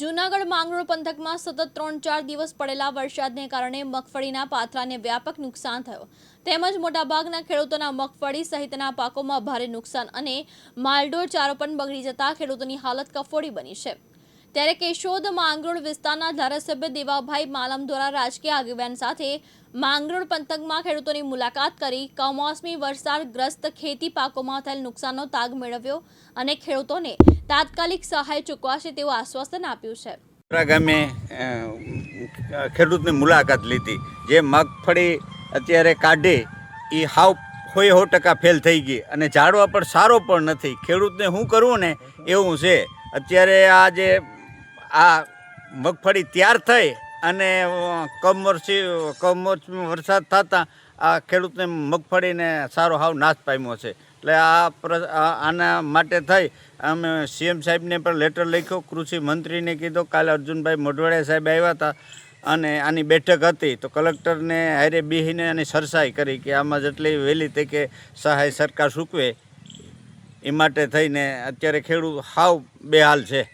જૂનાગઢ માંગરોળ પંથકમાં સતત ત્રણ ચાર દિવસ પડેલા વરસાદને કારણે મગફળીના પાથરાને વ્યાપક નુકસાન થયો. તેમજ મોટાભાગના ખેડૂતોના મગફળી સહિતના પાકોમાં ભારે નુકસાન અને માલઢોર ચારો પણ બગડી જતા ખેડૂતોની હાલત કફોડી બની છે. ત્યારે કેશોદ માંગરોળ વિસ્તારના ધારાસભ્ય દેવાભાઈ માલમ દ્વારા રાજકીય આગેવાન સાથે માંગરોળ પંથકમાં ખેડૂતોની મુલાકાત કરી કમોસમી વરસાદગ્રસ્ત ખેતી પાકોમાં થયેલ નુકસાનનો તાગ મેળવ્યો અને ખેડૂતોને તાત્કાલિક સહાય ચૂકવાશે તેવું આશ્વાસન આપ્યું છે. ગામે ખેડૂતની મુલાકાત લીધી. જે મગફળી અત્યારે કાઢે એ હાવ હોય સો ટકા ફેલ થઈ ગઈ અને ઝાડવા પણ સારો પણ નથી. ખેડૂતને શું કરવું ને? એવું છે. અત્યારે આ જે આ મગફળી તૈયાર થઈ અને કમોસમી કમોસમી વરસાદ થતાં આ ખેડૂતને મગફળીને સારો હાવ નાશ પામ્યો છે. એટલે આ પ્ર- આના માટે થઈ અમે સીએમ સાહેબને પણ લેટર લખ્યો, કૃષિ મંત્રીને કીધો, કાલે અર્જુનભાઈ મોઢવાડિયા સાહેબ આવ્યા હતા અને આની બેઠક હતી. તો કલેક્ટરને હારે બેહીને આની સરસાઈ કરી કે આમાં જેટલી વહેલી તકે સહાય સરકાર સૂકવે. એ માટે થઈને અત્યારે ખેડૂત હાવ બેહાલ છે.